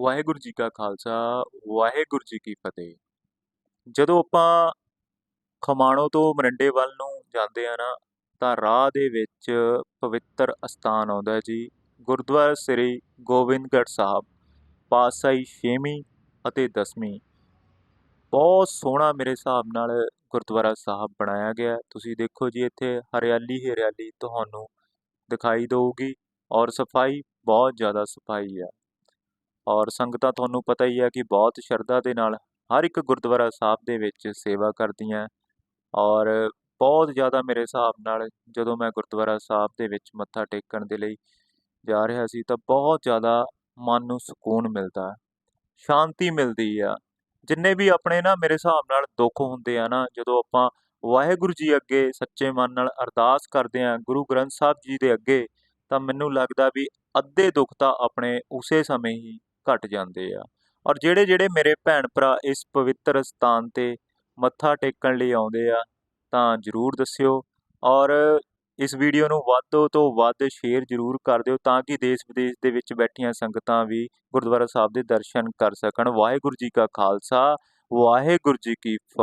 ਵਾਹਿਗੁਰੂ ਜੀ ਕਾ ਖਾਲਸਾ, ਵਾਹਿਗੁਰੂ ਜੀ ਕੀ ਫਤਿਹ। ਜਦੋਂ ਆਪਾਂ ਖਮਾਣੋ ਤੋਂ ਮਰਿੰਡੇ ਵੱਲ ਨੂੰ ਜਾਂਦੇ ਆ ਨਾ, ਤਾਂ ਰਾਹ ਦੇ ਵਿੱਚ ਪਵਿੱਤਰ ਅਸਥਾਨ ਆਉਂਦਾ ਹੈ ਜੀ, ਗੁਰਦੁਆਰਾ ਸ੍ਰੀ ਗੋਬਿੰਦਗੜ੍ਹ ਸਾਹਿਬ, ਪਾਤਸ਼ਾਹੀ ਛੇਵੀਂ ਅਤੇ ਦਸਵੀਂ। ਬਹੁਤ ਸੋਹਣਾ ਮੇਰੇ ਹਿਸਾਬ ਨਾਲ ਗੁਰਦੁਆਰਾ ਸਾਹਿਬ ਬਣਾਇਆ ਗਿਆ। ਤੁਸੀਂ ਦੇਖੋ ਜੀ, ਇੱਥੇ ਹਰਿਆਲੀ ਹੀ ਹਰਿਆਲੀ ਤੁਹਾਨੂੰ ਦਿਖਾਈ ਦੇਊਗੀ ਔਰ ਸਫ਼ਾਈ ਬਹੁਤ ਜ਼ਿਆਦਾ ਸਫ਼ਾਈ ਆ। ਔਰ ਸੰਗਤਾਂ ਤੁਹਾਨੂੰ ਪਤਾ ਹੀ ਹੈ ਕਿ ਬਹੁਤ ਸ਼ਰਧਾ ਦੇ ਨਾਲ ਹਰ ਇੱਕ ਗੁਰਦੁਆਰਾ ਸਾਹਿਬ ਦੇ ਵਿੱਚ ਸੇਵਾ ਕਰਦੀਆਂ ਔਰ ਬਹੁਤ ਜ਼ਿਆਦਾ ਮੇਰੇ ਹਿਸਾਬ ਨਾਲ ਜਦੋਂ ਮੈਂ ਗੁਰਦੁਆਰਾ ਸਾਹਿਬ ਦੇ ਵਿੱਚ ਮੱਥਾ ਟੇਕਣ ਦੇ ਲਈ ਜਾ ਰਿਹਾ ਸੀ ਤਾਂ ਬਹੁਤ ਜ਼ਿਆਦਾ ਮਨ ਨੂੰ ਸਕੂਨ ਮਿਲਦਾ, ਸ਼ਾਂਤੀ ਮਿਲਦੀ ਆ। ਜਿੰਨੇ ਵੀ ਆਪਣੇ ਨਾ ਮੇਰੇ ਹਿਸਾਬ ਨਾਲ ਦੁੱਖ ਹੁੰਦੇ ਆ ਨਾ, ਜਦੋਂ ਆਪਾਂ ਵਾਹਿਗੁਰੂ ਜੀ ਅੱਗੇ ਸੱਚੇ ਮਨ ਨਾਲ ਅਰਦਾਸ ਕਰਦੇ ਆ ਗੁਰੂ ਗ੍ਰੰਥ ਸਾਹਿਬ ਜੀ ਦੇ ਅੱਗੇ, ਤਾਂ ਮੈਨੂੰ ਲੱਗਦਾ ਵੀ ਅੱਧੇ ਦੁੱਖ ਤਾਂ ਆਪਣੇ ਉਸੇ ਸਮੇਂ ਹੀ ਘਟ ਜਾਂਦੇ ਆ। ਔਰ ਜਿਹੜੇ ਜਿਹੜੇ ਮੇਰੇ ਭੈਣ ਭਰਾ ਇਸ ਪਵਿੱਤਰ ਸਥਾਨ ਤੇ ਮੱਥਾ ਟੇਕਣ ਲਈ ਆਉਂਦੇ ਆ, ਤਾਂ ਜਰੂਰ ਦੱਸਿਓ। ਔਰ ਇਸ ਵੀਡੀਓ ਨੂੰ ਵੱਧ ਤੋਂ ਵੱਧ ਸ਼ੇਅਰ ਜਰੂਰ ਕਰ ਦਿਓ, ਤਾਂ ਕਿ ਦੇਸ਼ ਵਿਦੇਸ਼ ਦੇ ਵਿੱਚ ਬੈਠੀਆਂ ਸੰਗਤਾਂ ਵੀ ਗੁਰਦੁਆਰਾ ਸਾਹਿਬ ਦੇ ਦਰਸ਼ਨ ਕਰ ਸਕਣ। ਵਾਹਿਗੁਰੂ ਜੀ ਕਾ ਖਾਲਸਾ, ਵਾਹਿਗੁਰੂ ਜੀ ਕੀ ਫਤਿਹ